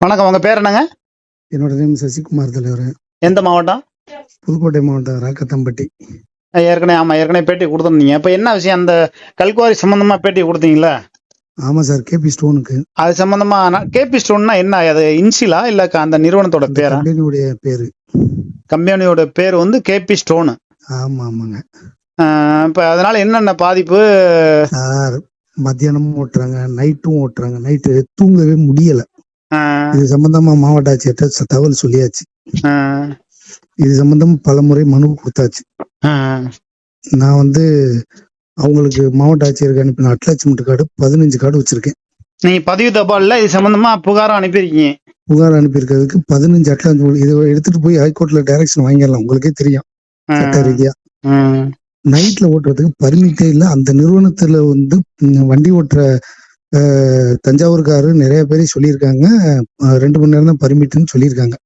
வணக்கம் உங்க பேர் என்னங்க? என்னோட நேம் சசிகுமார் தலைவர். எந்த மாவட்டம்? புதுக்கோட்டை மாவட்டம் ராக்கத்தம்பட்டி. ஏற்கனவே ஆமா ஏற்கனவே பேட்டி கொடுத்துருந்தீங்க. இப்ப என்ன விஷயம்? அந்த கல்குவாரி சம்பந்தமா பேட்டி கொடுத்தீங்களா ஆமாம் சார் கேபி ஸ்டோனுக்கு. அது சம்பந்தமா கேபி ஸ்டோன்னா என்ன? அது இன்சிலா? இல்ல அந்த நிறுவனத்தோட பேரா? கம்பெனியுடைய பேரு. கம்பெனியோட பேர் வந்து கேபி ஸ்டோனு. ஆமாம் ஆமாங்க. இப்ப அதனால என்னென்ன பாதிப்பு? சார் மத்தியானமும் ஓட்டுறாங்க நைட்டும் ஓட்டுறாங்க. நைட்டு தூங்கவே முடியல. இது சம்பந்தமா மாவட்ட ஆட்சியர்கிட்ட தகவல் சொல்லியாச்சு. இது சம்பந்தம் பல முறை மனு கொடுத்தாச்சு. நான் வந்து அவங்களுக்கு மாவட்ட ஆட்சியருக்கு அனுப்பின அட்டாச்மெண்ட் கார்டு பதினஞ்சு கார்டு வச்சிருக்கேன். நீங்க பதிவு தபால்ல இது சம்பந்தமா புகாரம் அனுப்பியிருக்கீங்க. புகார் அனுப்பியிருக்கிறதுக்கு பதினஞ்சு அட்டாச்மெண்ட் இதை எடுத்துட்டு போய் ஹைகோர்ட்ல டைரக்ஷன் வாங்கிடலாம். உங்களுக்கே தெரியும். சட்ட ரீதியா. நைட்ல ஓட்டுறதுக்கு பர்மிட்டே இல்ல. அந்த நிறுவனத்துல வந்து வண்டி ஓட்டுற அஹ், தஞ்சாவூர்காரு நிறைய பேர் சொல்லியிருக்காங்க. ரெண்டு மணி நேரம் தான் பர்மிட்னு சொல்லியிருக்காங்க.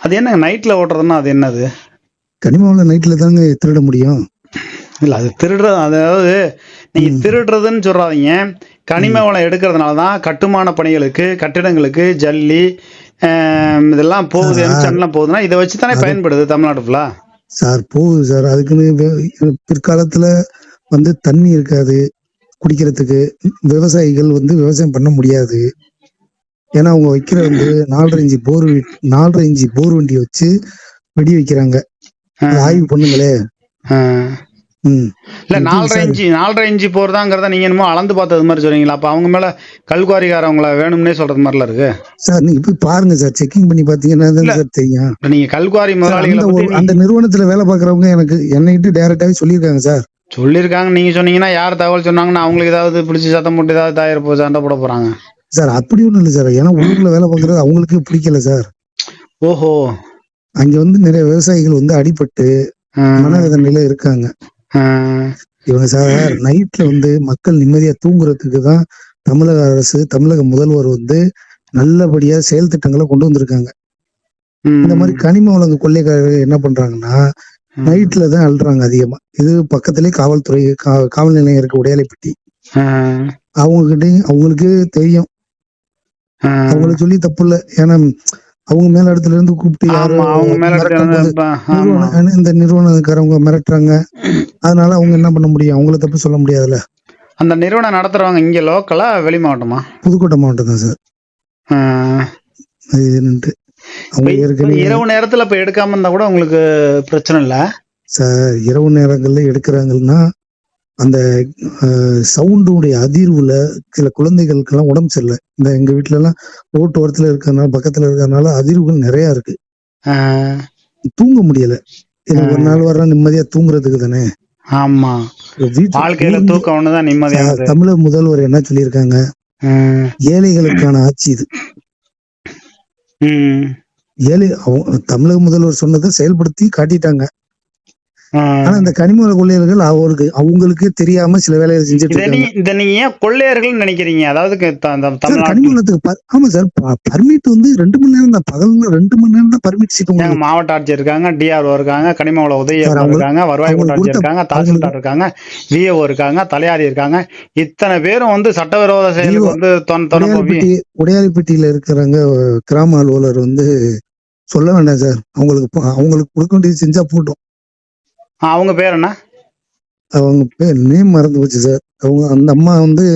அது என்னங்க நைட்ல ஓட்டுறதுன்னா அது என்னது? கனிமாவில் நைட்ல தாங்க திருட முடியும். இல்ல அது திருடுறது அதாவது நீங்க. திருடுறதுன்னு சொல்றாதீங்க. கனிம வளம் எடுக்கிறதுனால தான் கட்டுமான பணிகளுக்கு கட்டிடங்களுக்கு ஜல்லி இதெல்லாம் போகுது. எம்சன்லாம் போகுதுன்னா இதை வச்சு தானே பயன்படுது தமிழ்நாடு ஃபுல்லா சார் போகுது சார். அதுக்குன்னு பிற்காலத்துல வந்து தண்ணி இருக்காது. குடிக்கிறதுக்கு விவசாயிகள் வந்து விவசாயம் பண்ண முடியாது. ஏன்னா அவங்க வைக்கிற வந்து நாலரை இஞ்சி போர் நாலரை இஞ்சி போர் வண்டி வச்சு வெடி வைக்கிறாங்க. ஆய்வு பண்ணுங்களே. இல்ல நாலரை. இன்ச்சு நாலரை இன்ச்சு போறதாங்கிறத நீங்க என்னமோ அளந்து பார்த்தது மாதிரி சொல்றீங்களா? அப்ப அவங்க மேல கல்குவாரிக்காரவங்கள வேணும்னே சொல்றது மாதிரில இருக்கு. சார் நீங்க போய் பாருங்க சார். செக்கிங் பண்ணி பாத்தீங்கன்னா. சார் தெரியும். நீங்க கல்குவாரி முதலாளிகளை அந்த நிறுவனத்துல வேலை பாக்குறவங்க எனக்கு என்னைட்டு டைரக்டாவே சொல்லியிருக்காங்க சார். சொல்லியிருக்காங்க. நீங்க சொன்னீங்கன்னா யார் தகவல் சொன்னாங்கன்னா அவங்களுக்கு ஏதாவது பிடிச்சி சத்தம் போட்டு ஏதாவது தாயிர போ சண்டை போட போறாங்க. சார் அப்படி ஒண்ணும் இல்லை சார். ஏன்னா உள்ளூர்ல வேலை பாக்குறது அவங்களுக்கு பிடிக்கல சார். ஓஹோ. அங்க வந்து நிறைய விவசாயிகள் வந்து அடிபட்டு மனவேதனையில இருக்காங்க. இவங்க சார் நைட்ல வந்து மக்கள் நிம்மதியா தூங்குறதுக்கு தான் தமிழக அரசு தமிழக முதல்வர் வந்து நல்லபடியா செயல் திட்டங்களை கொண்டு வந்திருக்காங்க. இந்த மாதிரி கனிம வளங்க கொள்ளைக்காரர்கள் என்ன பண்றாங்கன்னா. நைட்ல தான் அழுறாங்க அதிகமா. இது பக்கத்திலே காவல்துறை காவல் நிலையம் இருக்கு உடையாலைப்பட்டி. அவங்க கிட்டயும் அவங்களுக்கு தெரியும். அவங்களுக்கு சொல்லி தப்பு இல்ல ஏன்னா அவங்க மேல இடத்துல இருந்து கூப்பிட்டு யாரோ ஆமா, அவங்க மேல மிரட்டும் போது இப்ப- ஆமா. நிறுவனம் இந்த நிறுவனக்காரவங்க மிரட்டுறாங்க. அதனால அவங்க என்ன பண்ண முடியும்? அவங்கள தப்பு சொல்ல முடியாதுல்ல? அந்த நிறுவனம் நடத்துறவங்க இங்க லோக்கலா வெளி மாவட்டமா? புதுக்கோட்டை மாவட்டம் தான் சார். அது இரவு நேரத்துல இப்ப எடுக்காம இருந்தா கூட உங்களுக்கு பிரச்சனை இல்ல? சார் இரவு நேரங்கள்ல எடுக்கிறாங்கன்னா அந்த சவுண்டுடைய அதிர்வுல சில குழந்தைகளுக்கெல்லாம் உடம்பு சரியில்லை. இந்த எங்க வீட்ல எல்லாம் ரோட்டு ஓரத்துல இருக்கிறதுனால பக்கத்துல இருக்கிறதுனால அதிர்வுகள் நிறைய இருக்கு. தூங்க முடியல. ஒரு நாள் வர நிம்மதியா தூங்குறதுக்கு தானே? ஆமா. வீட்டுல வாழ்க்கையில தூக்கம் ஒண்ணுதான் நிம்மதியானது சார், தமிழக முதல்வர் என்ன சொல்லியிருக்காங்க. ஏழைகளுக்கான ஆட்சி இது. ஏழை அவங்க- தமிழக முதல்வர் சொன்னதை செயல்படுத்தி காட்டிட்டாங்க. ஆனா இந்த கனிம கொள்ளையர்கள் அவருக்கு அவங்களுக்கே தெரியாம சில வேலைகளை செஞ்சுட்டு இத நீங்க ஏன் கொள்ளையர்கள் நினைக்கிறீங்க? அதாவது கனிமூலத்துக்கு ஆமா சார் பர்மிட் வந்து ரெண்டு மணி நேரம் தான் பகல்ல ரெண்டு மணி நேரம் தான் பர்மிட் சீட்டு மாவட்ட ஆட்சியர் இருக்காங்க டிஆர்ஓ இருக்காங்க கனிமவள உதவி இருக்காங்க வருவாய் கோட்டாட்சியர் இருக்காங்க தாசில்தார் இருக்காங்க விஏஓ இருக்காங்க தலையாரி இருக்காங்க. இத்தனை பேரும் வந்து சட்டவிரோத VO வந்து உடையாளிப்பட்டியில இருக்கிறவங்க கிராம அலுவலர் வந்து சொல்ல வேண்டாம் சார். அவங்களுக்கு அவங்களுக்கு கொடுக்க வேண்டியது செஞ்சா போட்டோம். அவங்க பேர் என்ன? அவங்க பேர் நேம் மறந்து போச்சு சார். அவங்க அந்த அம்மா வந்து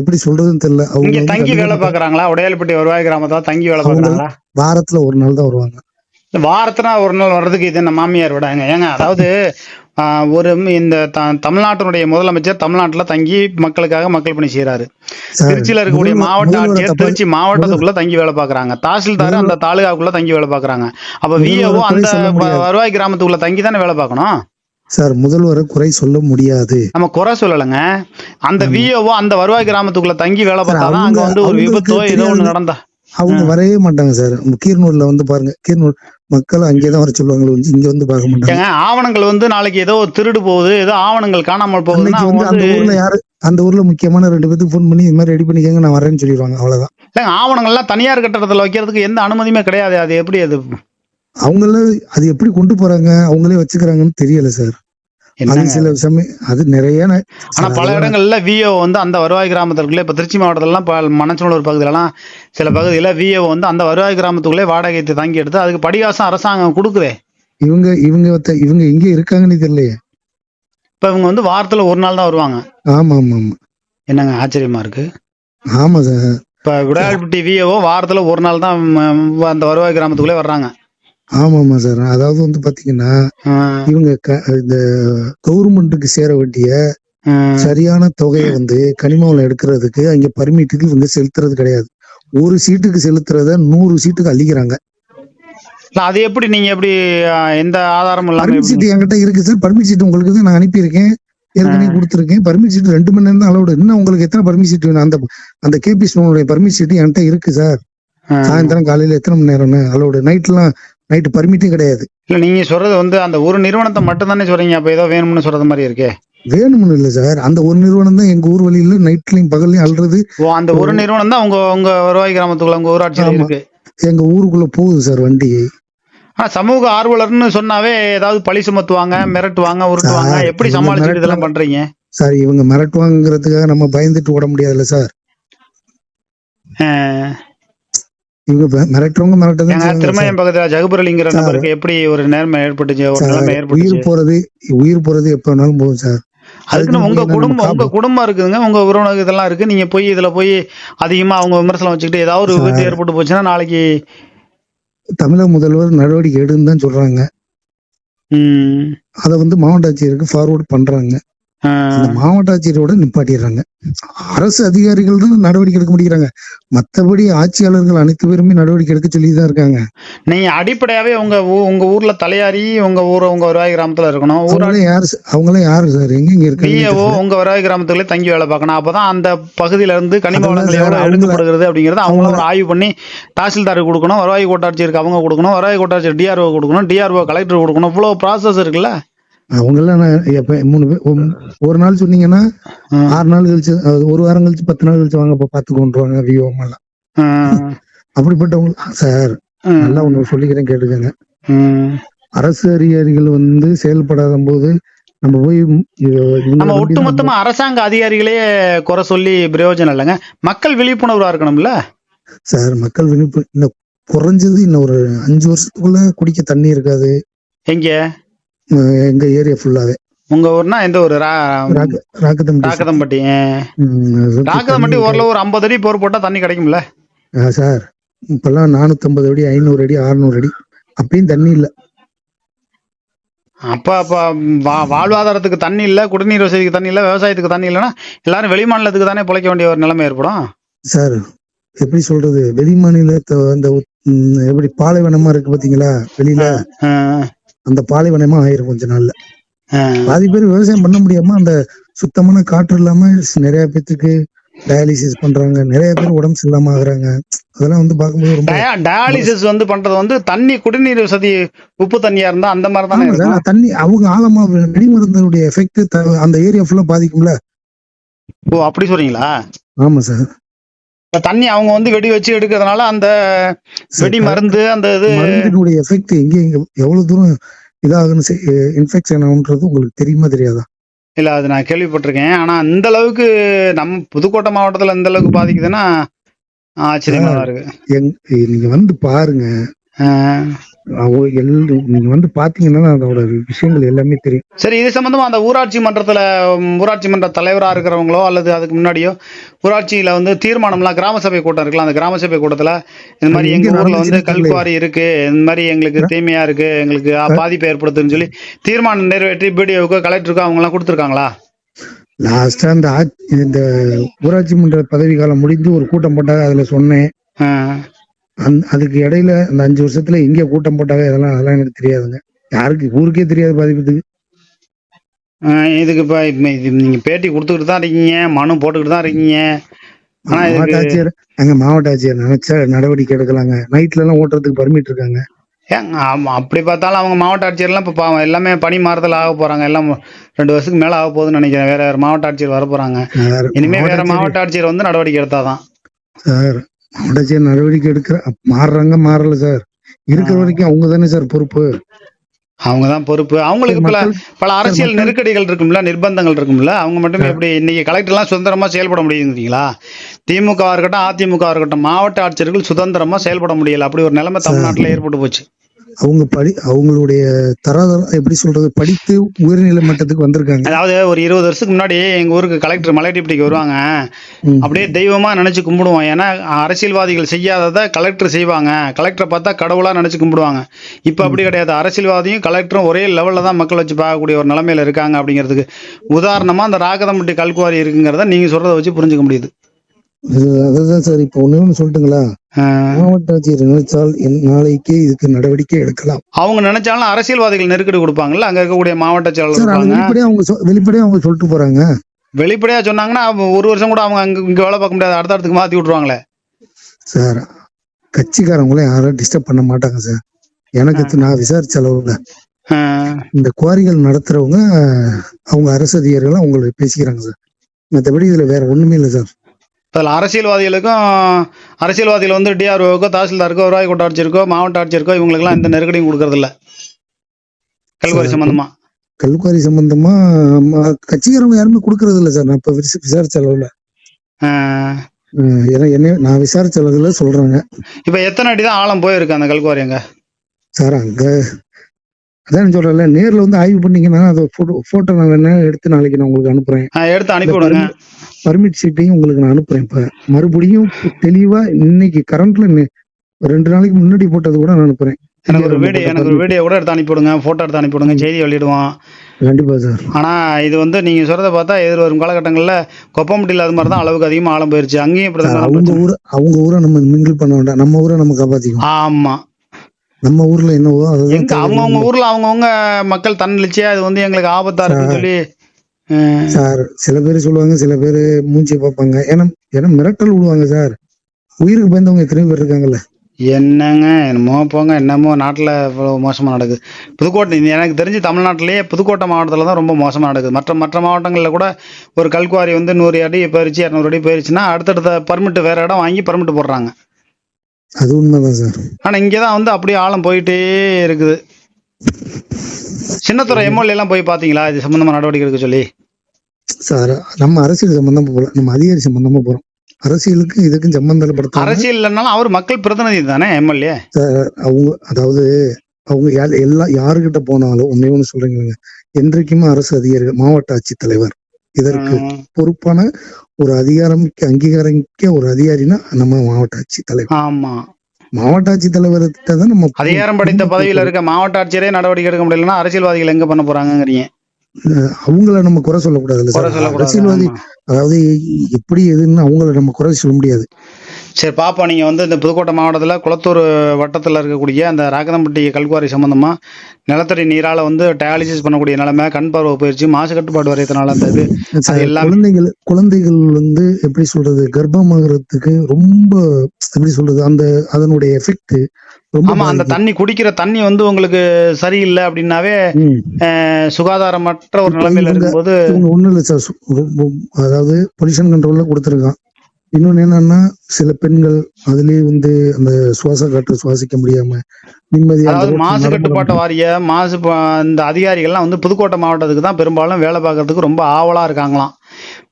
எப்படி சொல்றதுன்னு தெரியல. அவங்க தங்கி வேலை பாக்குறாங்களா? உடையாளப்பட்டி வருவாய் கிராமத்துல தங்கி வேலை பாக்குறாங்களா? வாரத்துல ஒரு நாள் தான் வருவாங்க. வாரத்துல ஒரு நாள் வர்றதுக்கு இது என்ன மாமியார் விடாங்க? ஏங்க அதாவது ஒரு இந்த தமிழ்நாட்டினுடைய முதலமைச்சர் தமிழ்நாட்டுல தங்கி மக்களுக்காக மக்கள் பணி செய்யறாரு திருச்சியில இருக்கக்கூடிய மாவட்ட ஆட்சியர் திருச்சி மாவட்டத்துக்குள்ள தங்கி வேலை பாக்குறாங்க தாசில்தார் அந்த தாலுகாக்குள்ள தங்கி வேலை பாக்குறாங்க அப்ப விஏஓ அந்த. வருவாய் கிராமத்துக்குள்ள தங்கி தானே வேலை பார்க்கணும்? சார் முதல்வரை குறை சொல்ல முடியாது. நம்ம குறை சொல்லலைங்க. அந்த விஏஓ அந்த வருவாய் கிராமத்துக்குள்ள தங்கி வேலை பார்த்தாதான் அங்க வந்து ஒரு விபத்தோ ஏதோ ஒண்ணு. நடந்தா அவங்க வரவே மாட்டாங்க சார். கீரனூர்ல வந்து பாருங்க. கீரனூர் மக்கள் அங்கேதான் வர சொல்லுவாங்க இங்க வந்து பார்க்க மாட்டாங்க. ஆவணங்கள் வந்து நாளைக்கு ஏதோ திருடு போகுது. ஏதோ ஆவணங்கள் காணாமல் போகுதுன்னா அந்த ஊர்ல யாரு அந்த ஊர்ல முக்கியமான ரெண்டு பேத்துக்கு ஃபோன் பண்ணி இது மாதிரி ரெடி பண்ணிக்கங்க நான் வரேன்னு சொல்லிடுவாங்க. அவ்வளவுதான். இல்லைங்க ஆவணங்கள்லாம் தனியார் கட்டடத்துல வைக்கிறதுக்கு எந்த அனுமதியுமே கிடையாது. அது எப்படி அது? அவங்கள அது எப்படி கொண்டு போறாங்க? அவங்களே வச்சுக்கிறாங்கன்னு தெரியல சார். அது சில சமயம் அது நிறைய ஆனா பல இடங்கள்ல விஓ வந்து அந்த வருவாய் கிராமத்துக்குள்ளே இப்ப திருச்சி மாவட்டத்திலலாம் இப்ப மணச்சநல்லூர் பகுதியிலலாம் சில பகுதியில விஓ வந்து அந்த வருவாய் கிராமத்துக்குள்ளே வாடகை தங்கி எடுத்து அதுக்கு படிகாசம் அரசாங்கம் கொடுக்குதே. இவங்க இவங்க இவங்க எங்க இருக்காங்கன்னு தெரியலையே. இப்ப இவங்க வந்து வாரத்துல ஒரு நாள் தான் வருவாங்க. ஆமா ஆமா ஆமா என்னங்க ஆச்சரியமா இருக்கு? ஆமா சார். இப்ப விடால்பட்டி விஓ வாரத்துல ஒரு நாள் தான் அந்த வருவாய் கிராமத்துக்குள்ளே வர்றாங்க. ஆமா ஆமா சார். அதாவது வந்து பாத்தீங்கன்னா இவங்க இந்த கவர்மெண்ட்டுக்கு சேர வேண்டிய. சரியான தொகையை வந்து கனிமவளம் எடுக்கிறதுக்கு அங்க பர்மிட்டுக்கு இவங்க செலுத்துறது கிடையாது. ஒரு சீட்டுக்கு செலுத்துறத நூறு சீட்டுக்கு அள்ளிக்கிறாங்க. இல்ல, அது எப்படி நீங்க எப்படி எந்த ஆதாரமும் பர்மிட் எப்படி- சீட் என்கிட்ட இருக்கு சார் பர்மிட் சீட் உங்களுக்கு நான் அனுப்பியிருக்கேன். ஏற்கனவே கொடுத்துருக்கேன். பர்மிட் சீட் ரெண்டு மணி நேரம் தான் இன்னும் உங்களுக்கு எத்தனை பர்மிட் சீட் வேணும்? அந்த அந்த கேபி ஸ்டோனுடைய பர்மிட் சீட் என்கிட்ட இருக்கு சார். சாயந்தரம் காலையில எத்தனை மணி நேரம்னு அலோடு நைட்லாம் நைட்டு பர்மிட்டே கிடையாது. இல்ல நீங்க சொல்றது வந்து அந்த ஒரு நிறுவனத்தை மட்டும் தானே சொல்றீங்க. அப்ப ஏதோ வேணும்னு சொல்றது மாதிரி இருக்கே. வேணும்னு இல்லை சார். அந்த ஒரு நிறுவனம் தான் எங்க ஊர் வழியில நைட்லயும் பகல்லையும் அல்றது. ஓ அந்த ஒரு நிறுவனம் தான் உங்க உங்க வருவாய் கிராமத்துக்குள்ள உங்க ஊராட்சியில. இருக்கு. எங்க ஊருக்குள்ள போகுது சார் வண்டி சமூக ஆர்வலர்னு சொன்னாவே ஏதாவது பழி சுமத்துவாங்க மிரட்டுவாங்க உருட்டுவாங்க. எப்படி சமாளிச்சுட்டு இதெல்லாம் பண்றீங்க? சார் இவங்க மிரட்டுவாங்கிறதுக்காக நம்ம பயந்துட்டு ஓட முடியாதுல்ல சார். இவங்க மிரட்டுறவங்க சார். திருமயம் பக்கத்துல ஜகுபரலிங்கிற நபருக்கு எப்படி ஒரு நேர்மை ஏற்பட்டுச்சு ஒரு நிலைமை உயிர் ஏற்பட்டுச்சு? போறது உயிர் போறது எப்ப வேணாலும் போகும் சார். அதுக்குன்னு உங்க குடும்பம் உங்க. குடும்பம் இருக்குதுங்க. உங்க உறவினர் இதெல்லாம் இருக்கு. நீங்க போய் இதுல போய் அதிகமா அவங்க விமர்சனம் வச்சுக்கிட்டு ஏதாவது ஒரு விபத்து ஏற்பட்டு போச்சுன்னா நாளைக்கு தமிழக முதல்வர் நடவடிக்கை எடுன்னு தான் சொல்றாங்க. அதை வந்து மாவட்ட ஆட்சியருக்கு ஃபார்வர்ட் பண்றாங்க. மாவட்ட ஆட்சியரோட நிப்பாட்டிடுறாங்க. அரசு அதிகாரிகள் தான் நடவடிக்கை எடுக்க முடிக்கிறாங்க மத்தபடி ஆட்சியாளர்கள் அனைத்து பேருமே நடவடிக்கை எடுக்க சொல்லி தான் இருக்காங்க. நீங்க அடிப்படையாவே உங்க உங்க ஊர்ல தலையாரி உங்க ஊர் உங்க வருவாய் கிராமத்துல இருக்கணும். ஊரா அவங்களே யாரு ச- அவங்களே யாரு சார்? எங்க இங்க இருக்காங்க உங்க வருவாய் கிராமத்துக்குள்ளே தங்கி வேலை பார்க்கணும். அப்பதான் அந்த பகுதியில இருந்து கனிம வளங்கள் எவ்வளவு எடுக்கப்படுகிறது அப்படிங்கறது அவங்களும் ஆய்வு பண்ணி தாசில்தாருக்கு கொடுக்கணும் வருவாய் கோட்டாட்சியருக்கு அவங்க கொடுக்கணும் வருவாய் கோட்டாட்சியர் டிஆர்ஓ கொடுக்கணும் டிஆர்ஓ கலெக்டர் கொடுக்கணும். இவ்வளவு ப்ராசஸ் இருக்குல்ல? அவங்க எல்லாம் நான் எப்ப மூணு பேர் ஒரு- நாள் சொன்னீங்கன்னா. ஆறு நாள் கழிச்சு ஒரு வாரம் கழிச்சு பத்து நாள் கழிச்சு வாங்க பார்த்து கொண்டுருவாங்க விஓம் எல்லாம் அப்படிப்பட்டவங்க சார் நல்லா ஒண்ணு சொல்லிக்கிறேன் கேட்டுக்கங்க. அரசு அதிகாரிகள் வந்து செயல்படாத போது நம்ம போய் நம்ம ஒட்டுமொத்தமா அரசாங்க அதிகாரிகளே குறை சொல்லி பிரயோஜனம் இல்லைங்க. மக்கள் விழிப்புணர்வா இருக்கணும்ல? சார் மக்கள் விழிப்பு இன்னும் குறைஞ்சது இன்னும் ஒரு அஞ்சு வருஷத்துக்குள்ள குடிக்க தண்ணி இருக்காது. எங்க? எங்க ஏரியா ஃபுல்லாவே உங்க ஊர்னா எந்த ராக்கத்தம்பட்டி. ராக்கதம்பட்டி ராக்கதம்பட்டி ஓரளவு ஒரு ஐம்பது அடி போர் போட்டா தண்ணி கிடைக்கும்ல? சார். இப்பெல்லாம் நானூத்தம்பது அடி ஐநூறு அடி அறுநூறு அடி. அப்பயும் தண்ணி இல்ல. அப்ப அப்ப வா- வாழ்வாதாரத்துக்கு தண்ணி இல்ல குடிநீர் வசதிக்கு தண்ணி இல்ல விவசாயத்துக்கு தண்ணி இல்லைன்னா எல்லாரும் வெளிமாநிலத்துக்கு தானே பிழைக்க வேண்டிய ஒரு நிலைமை ஏற்படும்? சார் எப்படி சொல்றது? வெளி மாநிலத்தை அந்த எப்படி பாலைவனமா இருக்கு பாத்தீங்களா? வெளியில அந்த பாலைவனமா ஆயிரும் கொஞ்ச நாள்ல. பாதி பேர் விவசாயம் பண்ண முடியாம அந்த சுத்தமான காற்று இல்லாம நிறைய பேத்துக்கு டயாலிசிஸ் பண்றாங்க. நிறைய பேர் உடம்பு சரியில்லாம ஆகுறாங்க. அதெல்லாம் வந்து பார்க்கும்போது ரொம்ப டயா- டயாலிசிஸ் வந்து பண்றது வந்து தண்ணி குடிநீர் வசதி உப்பு தண்ணியா இருந்தா அந்த மாதிரி தானே தண்ணி அவங்க ஆழமா வெடிமருந்தனுடைய எஃபெக்ட் அந்த ஏரியா ஃபுல்லா பாதிக்கும்ல. ஓ அப்படி சொல்றீங்களா? ஆமா சார். இப்ப தண்ணி அவங்க வந்து வெடி வச்சு எடுக்கிறதுனால அந்த வெடி மருந்து அந்த இது எஃபெக்ட் எங்க எவ்வளவு தூரம் இதாகுன்னு இன்ஃபெக்ஷன் ஆகுன்றது உங்களுக்கு தெரியுமா தெரியாதா? இல்ல அது நான் கேள்விப்பட்டிருக்கேன். ஆனா இந்த அளவுக்கு நம்ம புதுக்கோட்டை மாவட்டத்துல இந்த அளவுக்கு பாதிக்குதுன்னா ஆச்சரியமா இருக்கு. எங் நீங்க வந்து பாருங்க. நீங்க வந்து பாத்தீங்கன்னா அதோட விஷயங்கள் எல்லாமே தெரியும். சரி இது சம்பந்தமா அந்த ஊராட்சி மன்றத்துல ஊராட்சி மன்ற தலைவரா இருக்கிறவங்களோ அல்லது அதுக்கு முன்னாடியோ ஊராட்சியில வந்து தீர்மானம்லாம் கிராம சபை கூட்டம் இருக்குல்ல அந்த கிராம சபை கூட்டத்துல இந்த மாதிரி எங்க ஊர்ல வந்து கல்குவாரி இருக்கு இந்த மாதிரி எங்களுக்கு தீமையா இருக்கு எங்களுக்கு பாதிப்பு ஏற்படுத்துன்னு சொல்லி தீர்மானம் நிறைவேற்றி பிடிஓவுக்கு கலெக்டருக்கோ அவங்க எல்லாம் கொடுத்துருக்காங்களா? லாஸ்டா இந்த இந்த ஊராட்சி மன்ற பதவி காலம் முடிஞ்சு ஒரு கூட்டம் போட்டாங்க அதுல சொன்னேன். அந்த அதுக்கு இடையில அந்த அஞ்சு வருஷத்துல எங்க கூட்டம் போட்டாங்க இதெல்லாம் அதெல்லாம் எனக்கு தெரியாதுங்க. யாருக்கு ஊருக்கே தெரியாது பாதிப்பதுக்கு இதுக்கு. இப்ப நீங்க பேட்டி கொடுத்துக்கிட்டு தான் இருக்கீங்க மனு போட்டுக்கிட்டு தான் இருக்கீங்க. ஆனா மாவட்ட ஆட்சியர் அங்க மாவட்ட ஆட்சியர் நினைச்சா நடவடிக்கை எடுக்கலாங்க. நைட்ல எல்லாம் ஓட்டுறதுக்கு பர்மிட் இருக்காங்க. ஏங்க, அப்படி பார்த்தாலும் அவங்க மாவட்ட ஆட்சியர்லாம் இப்போ பாவம் எல்லாமே பணி மாறுதல் ஆக போறாங்க. எல்லாம் ரெண்டு வருஷத்துக்கு மேல ஆக போகுதுன்னு நினைக்கிறேன். வேற வேற மாவட்ட ஆட்சியர் வர போறாங்க. இனிமே வேற மாவட்ட ஆட்சியர் வந்து நடவடிக்கை எடுத்தாதான். சார் மாவட்ட ஆட்சியர் நடவடிக்கை எடுக்கிற மாறுறாங்க மாறல சார் இருக்கிற. வரைக்கும் அவங்க தானே சார் பொறுப்பு? அவங்க தான் பொறுப்பு. அவங்களுக்கு பல பல அரசியல் நெருக்கடிகள் இருக்கும்ல நிர்பந்தங்கள் இருக்கும்ல அவங்க மட்டும் எப்படி இன்னைக்கு கலெக்டர்லாம் சுதந்திரமா செயல்பட முடியுங்கிறீங்களா திமுக இருக்கட்டும் அதிமுக இருக்கட்டும் மாவட்ட ஆட்சியர்கள் சுதந்திரமா செயல்பட முடியல. அப்படி ஒரு நிலைமை தமிழ்நாட்டுல ஏற்பட்டு போச்சு. அவங்க படி அவங்களுடைய தராதரம் எப்படி சொல்றது படித்து உயர்நிலை மட்டத்துக்கு வந்திருக்காங்க. அதாவது ஒரு இருபது வருஷத்துக்கு முன்னாடி எங்க ஊருக்கு கலெக்டர் மலையடிப்பட்டிக்கு வருவாங்க. அப்படியே தெய்வமா நினைச்சு கும்பிடுவோம். ஏன்னா அரசியல்வாதிகள் செய்யாததை கலெக்டர் செய்வாங்க. கலெக்டரை பார்த்தா கடவுளா நினைச்சு கும்பிடுவாங்க. இப்ப அப்படி கிடையாது. அரசியல்வாதியும் கலெக்டரும் ஒரே லெவல்ல தான் மக்கள் வச்சு பார்க்கக்கூடிய ஒரு நிலைமையில இருக்காங்க அப்படிங்கிறதுக்கு. உதாரணமா அந்த ராகதம்பட்டி கல்குவாரி இருக்குங்கிறத நீங்க சொல்றதை வச்சு புரிஞ்சுக்க முடியுது. இது- அதுதான் சார். இப்போ ஒண்ணு சொல்லட்டுங்களா? மாவட்ட ஆட்சியர் நினைச்சால் நாளைக்கே இதுக்கு நடவடிக்கை எடுக்கலாம். அவங்க நினைச்சாலும் அரசியல்வாதிகள் நெருக்கடி கொடுப்பாங்கல்ல? அங்க இருக்கக்கூடிய மாவட்ட செயலாளர் வெளிப்படையா அவங்க வெளிப்படையா அவங்க சொல்லிட்டு போறாங்க. வெளிப்படையா சொன்னாங்கன்னா ஒரு வருஷம் கூட அவங்க அங்க இங்க வேலை பார்க்க முடியாது. அடுத்த இடத்துக்கு மாத்தி விட்டுருவாங்களே. சார் கட்சிக்காரங்களும் யாரும் டிஸ்டர்ப் பண்ண மாட்டாங்க சார். எனக்கு நான் விசாரிச்ச அளவுல. இந்த குவாரிகள் நடத்துறவங்க அவங்க அரசு அதிகாரிகள் அவங்களை பேசிக்கிறாங்க சார். மற்றபடி இதுல வேற ஒண்ணுமே இல்லை சார். அதில் அரசியல்வாதிகளுக்கும் அரசியல்வாதிகள் வந்து டிஆர்ஓக்கோ தாசில்தாருக்கோ வருவாய் கோட்ட ஆட்சியருக்கோ மாவட்ட ஆட்சியருக்கோ இவங்களுக்குலாம் எந்த நெருக்கடியும் கொடுக்கறதில்ல. கல்குவாரி சார், சம்பந்தமா? கல்குவாரி சம்பந்தமா கட்சிக்காரங்க யாருமே கொடுக்கறது இல்ல சார். நான் இப்ப விச- விசாரிச்ச அளவுல. ஏன்னா என்ன நான் விசாரிச்ச அளவுல சொல்றாங்க. இப்ப எத்தனை அடி தான் ஆழம் போயிருக்கு அந்த கல்குவாரி அங்க? சார் அங்க அதான் சொல்றேன்ல நேர்ல வந்து ஆய்வு பண்ணீங்கன்னா அதை போட்டோ போட்டோ நான் வேணா எடுத்து நாளைக்கு நான் உங்களுக்கு அனுப்புறேன். எடுத்து அனுப்பி விடுங்க பர்மிட் சீட்டையும் உங்களுக்கு நான் அனுப்புறேன். இப்ப மறுபடியும் தெளிவா இன்னைக்கு கரண்ட்ல ரெண்டு நாளைக்கு முன்னாடி போட்டது கூட நான் அனுப்புறேன். எனக்கு ஒரு வீடியோ எனக்கு ஒரு வீடியோ கூட எடுத்து அனுப்பி விடுங்க போட்டோ எடுத்து அனுப்பி விடுங்க செய்தி வெளியிடுவோம். கண்டிப்பா சார். ஆனா இது வந்து நீங்க சொல்றதை பார்த்தா எதிர்வரும் காலகட்டங்கள்ல கொப்பம்பட்டியில் அது மாதிரி தான் அளவுக்கு அதிகமா ஆழம் போயிருச்சு. அங்கேயும் இப்படி சார், தான் அவங்க ஊர் அவங்க ஊரை நம்ம மிங்கிள் பண்ண வேண்டாம். நம்ம ஊரை நம்ம காப்பாத்திக்கணும். ஆமா. நம்ம ஊர்ல என்னவோ அதுதான் அவங்கவுங்க ஊர்ல அவங்கவுங்க மக்கள் தன்னெழுச்சியா அது வந்து எங்களுக்கு ஆபத்தா இருக்குன்னு சொல்லி சார் சில பேர் சொல்லுவாங்க சில பேர் மூஞ்சி பார்ப்பாங்க. ஏன்னா ஏன்னா மிரட்டல் விடுவாங்க சார். உயிருக்கு பயந்தவங்க எத்தனை பேர் இருக்காங்கல்ல. என்னங்க என்னமோ போங்க என்னமோ நாட்டில் இவ்வளோ மோசமாக நடக்குது. புதுக்கோட்டை எனக்கு தெரிஞ்சு தமிழ்நாட்டிலேயே புதுக்கோட்டை மாவட்டத்தில் தான் ரொம்ப மோசமாக நடக்குது. மற்ற மற்ற மாவட்டங்களில் கூட ஒரு கல்குவாரி வந்து நூறு அடி போயிருச்சு இரநூறு அடி போயிருச்சுன்னா அடுத்தடுத்த பர்மிட் வேற இடம் வாங்கி பர்மிட் போடுறாங்க. அது உண்மைதான் சார். ஆனால் இங்கே தான் வந்து அப்படியே ஆழம் போயிட்டே இருக்குது. சின்னத்துறை எம்எல்ஏ எல்லாம் போய் பார்த்தீங்களா? இது சம்பந்தமா நடவடிக்கை எடுக்க சொல்லி. சார் நம்ம அரசியல் சம்பந்தமா போகல. நம்ம அதிகாரி சம்பந்தமா போறோம். அரசியலுக்கு இதுக்கும் சம்பந்தப்படுத்த அரசியல் இல்லைனாலும் அவர் மக்கள் பிரதிநிதி தானே எம்எல்ஏ அவங்க அதாவது அவங்க எல்லா யாருகிட்ட போனாலும் ஒன்னே ஒண்ணு சொல்றீங்க என்றைக்குமே அரசு அதிகாரிகள் மாவட்ட ஆட்சித்தலைவர். இதற்கு பொறுப்பான ஒரு அதிகாரமிக்க அங்கீகாரமிக்க ஒரு அதிகாரினா நம்ம மாவட்ட ஆட்சித்தலைவர். ஆமா. மாவட்ட ஆட்சித்தலைவர்கிட்ட தான் நம்ம அதிகாரம் படைத்த பதவியில் இருக்க மாவட்ட ஆட்சியரே நடவடிக்கை எடுக்க முடியலன்னா அரசியல்வாதிகள் எங்க பண்ண போறாங்கங்கிறீங்க? அஹ் அவங்கள நம்ம குறை சொல்லக்கூடாது. அரசியல்வாதி. அதாவது எப்படி எதுன்னு அவங்கள நம்ம குறை சொல்ல முடியாது. சரி பாப்பா நீங்க வந்து இந்த புதுக்கோட்டை மாவட்டத்துல குளத்தூர் வட்டத்துல இருக்கக்கூடிய அந்த ராகதம்பட்டி கல்குவாரி சம்பந்தமா நிலத்தடி நீரால வந்து டயாலிசிஸ் பண்ணக்கூடிய நிலைமை கண் பார்வை போயிருச்சு மாசு கட்டுப்பாடு வரையறதுனால அந்த இது குழந்தைகள் குழந்தைகள் வந்து எப்படி சொல்றது கர்ப்பமாகறதுக்கு ரொம்ப எப்படி சொல்றது அந்த அதனுடைய எஃபெக்ட் ஆமா அந்த. தண்ணி குடிக்கிற தண்ணி வந்து உங்களுக்கு சரியில்லை அப்படின்னாவே சுகாதாரமற்ற ஒரு நிலைமையில இருக்கும்போது ஒண்ணும் இல்ல சார் அதாவது பொல்யூஷன் கண்ட்ரோல்ல கொடுத்துருக்கான் இன்னொன்னு என்னன்னா சில பெண்கள் அதுலயே வந்து அந்த சுவாச காற்று சுவாசிக்க முடியாம நிம்மதியா மாசு கட்டுப்பாட்டு வாரிய மாசு இந்த அதிகாரிகள்லாம் வந்து புதுக்கோட்டை மாவட்டத்துக்கு தான் பெரும்பாலும் வேலை பார்க்கறதுக்கு ரொம்ப ஆவலா இருக்காங்களாம்.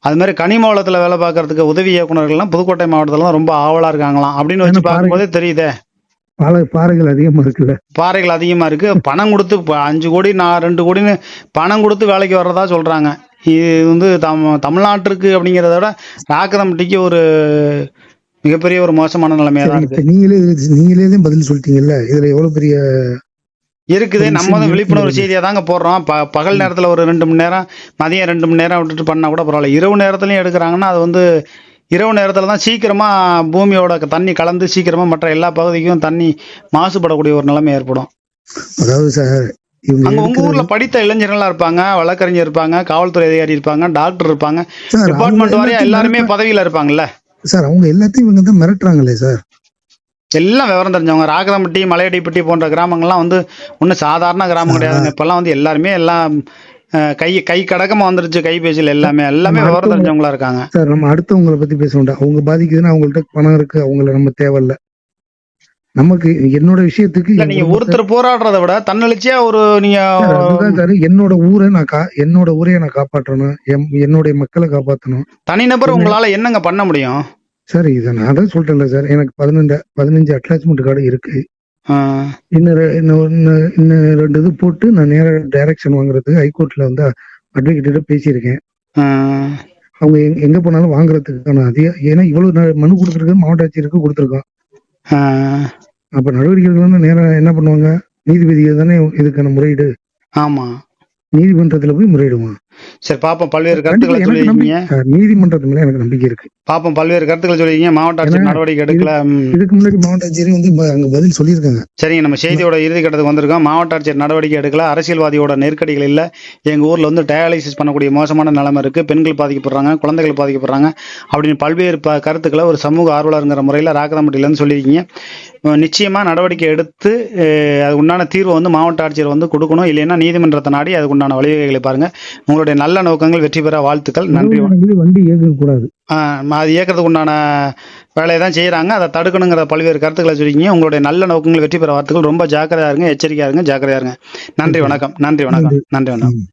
அது மாதிரி கனிமாவளத்துல வேலை பார்க்கறதுக்கு உதவி இயக்குனர்கள்லாம் புதுக்கோட்டை மாவட்டத்துல ரொம்ப ஆவலா இருக்காங்களாம். அப்படின்னு வச்சு பார்க்கும்போதே தெரியுதே. பாறை பாறைகள் அதிகமா இருக்குல்ல. பாறைகள் அதிகமா இருக்கு. பணம் கொடுத்து அஞ்சு கோடி நான் ரெண்டு கோடின்னு பணம் கொடுத்து வேலைக்கு வர்றதா சொல்றாங்க. இது வந்து தம் தமிழ்நாட்டிற்கு அப்படிங்கிறத விட ராக்கதம்பட்டிக்கு ஒரு மிகப்பெரிய ஒரு மோசமான நிலைமையா தான் இருக்கு நீங்களே நீங்களே தான் பதில் சொல்லிட்டீங்கல்ல? இதுல எவ்வளவு பெரிய இருக்குது. நம்ம தான் விழிப்புணர்வு இருக்குது. செய்தியை தாங்க போடுறோம். ப பகல் நேரத்தில் ஒரு ரெண்டு மணி நேரம் மதியம் ரெண்டு மணி நேரம் விட்டுட்டு பண்ணால் கூட பரவாயில்ல. இரவு நேரத்துலையும் எடுக்கிறாங்கன்னா அது வந்து இரவு நேரத்தில் தான் சீக்கிரமாக பூமியோட தண்ணி கலந்து சீக்கிரமாக மற்ற எல்லா பகுதிக்கும் தண்ணி மாசுபடக்கூடிய ஒரு நிலைமை ஏற்படும். அதாவது சார் அங்கே எடுக்கிற- ஊரில் படித்த இளைஞர்கள்லாம் இருப்பாங்க வழக்கறிஞர் இருப்பாங்க காவல்துறை அதிகாரி இருப்பாங்க டாக்டர் இருப்பாங்க டிபார்ட்மெண்ட் வாரியா எல்லாருமே பதவியில் இருப்பாங்கல்ல? சார் அவங்க எல்லாத்தையும் இவங்க தான் மிரட்டுறாங்களே சார். எல்லாம் விவரம் தெரிஞ்சவங்க ராகதம்பட்டி மலையடிப்பட்டி போன்ற கிராமங்கள்லாம் வந்து ஒன்றும் சாதாரண கிராமம் கிடையாதுங்க. இப்போல்லாம் வந்து எல்லாருமே எல்லாம் கை கை கடக்கமா வந்துருச்சு கைபேசியில் எல்லாமே. எல்லாமே விவரம் தெரிஞ்சவங்களா இருக்காங்க. சார் நம்ம அடுத்தவங்கள பத்தி பேச வேண்டாம். அவங்க பாதிக்குதுன்னா அவங்கள்ட்ட பணம் இருக்கு அவங்கள நம்ம தேவையில்ல. நமக்கு என்னோட விஷயத்துக்கு நீங்க ஒருத்தர் போராடுறதை விட தன்னெழுச்சியா ஒரு நீங்க சார், என்னோட ஊரை நான் கா என்னோட ஊரையை நான் காப்பாற்றணும் என்னுடைய மக்களை காப்பாற்றணும் தனிநபர் உங்களால என்னங்க பண்ண முடியும்? சார் இதை நான் தான் சொல்லிட்டேன்ல சார் எனக்கு பதினஞ்சு பதினஞ்சு அட்டாச்மெண்ட் கார்டு இருக்கு. இன்னும் இன்னும் ரெண்டு இது போட்டு நான் நேர டைரக்ஷன் வாங்குறதுக்கு ஹைகோர்ட்ல வந்து அட்வொகேட்ட பேசியிருக்கேன். அவங்க எங்க- எங்க போனாலும் வாங்குறதுக்கான அதிக ஏன்னா இவ்வளவு மனு கொடுத்துருக்கு மாவட்ட ஆட்சியருக்கு கொடுத்துருக்கோம். அப்ப நடவடிக்கைகள் வந்து நேரம் என்ன பண்ணுவாங்க? நீதிபதிகள் தானே இதுக்கான முறையீடு? ஆமா. நீதிமன்றத்துல போய் முறையிடுவான் சரி பாப்போம். பல்வேறு கருத்துக்களை சொல்லியிருக்கீங்க. நீதிமன்றத்து மேல எனக்கு நம்பிக்கை இருக்கு. பாப்போம். பல்வேறு கருத்துக்கள் சொல்லியிருக்கீங்க. மாவட்ட ஆட்சியர் நடவடிக்கை எடுக்கல. இதுக்கு முன்னாடி மாவட்ட ஆட்சியர் வந்து அங்க பதில் சொல்லியிருக்காங்க. சரிங்க நம்ம செய்தியோட இறுதி கட்டத்துக்கு வந்திருக்கோம். மாவட்ட ஆட்சியர் நடவடிக்கை எடுக்கல. அரசியல்வாதியோட நெருக்கடிகள் இல்லை. எங்க ஊர்ல வந்து டயாலிசிஸ் பண்ணக்கூடிய மோசமான நிலைமை இருக்கு. பெண்கள் பாதிக்கப்படுறாங்க குழந்தைகள் பாதிக்கப்படுறாங்க அப்படின்னு பல்வேறு கருத்துக்களை ஒரு சமூக ஆர்வலருங்கிற முறையில் ராக்கதம்பட்டியிலேருந்து சொல்லியிருக்கீங்க. நிச்சயமா நடவடிக்கை எடுத்து அது உண்டான தீர்வை வந்து மாவட்ட ஆட்சியர் வந்து கொடுக்கணும். இல்லைன்னா நீதிமன்றத்தை நாடி அதுக்கு உண்டான வழிவகைகளை பாருங்க. உங்களுடைய நல்ல நோக்கங்கள் வெற்றி பெற வாழ்த்துக்கள். நன்றி. வண்டி இயக்க கூடாது. ஆஹ் அது இயக்கிறதுக்கு உண்டான வேலையை தான் செய்கிறாங்க அதை தடுக்கணுங்கிற பல்வேறு கருத்துக்களை சொல்லிக்கிங்க உங்களுடைய நல்ல நோக்கங்கள் வெற்றி பெற வார்த்தைகள் ரொம்ப ஜாக்கிரதையா இருங்க எச்சரிக்கையா இருங்க ஜாக்கிரதையா இருங்க. நன்றி வணக்கம். நன்றி வணக்கம். நன்றி. வணக்கம்.